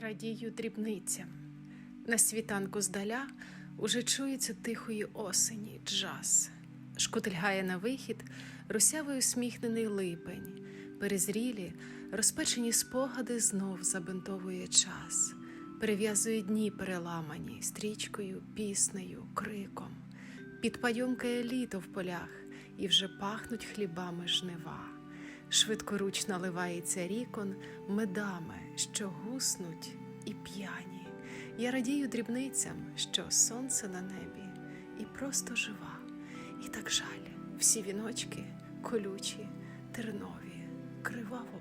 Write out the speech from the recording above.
радію дрібницям. На світанку здаля уже чується тихої осені джаз. Шкутильгає на вихід русявий усміхнений липень. Перезрілі, розпечені спогади знов забинтовує час, перев'язує дні переламані стрічкою, піснею, криком. Підпайомкає літо в полях, і вже пахнуть хлібами жнива. Швидкоруч наливається рікон медами, що гуснуть і п'яні. Я радію дрібницям, що сонце на небі, і просто жива. І так жаль, всі віночки колючі, тернові, криваво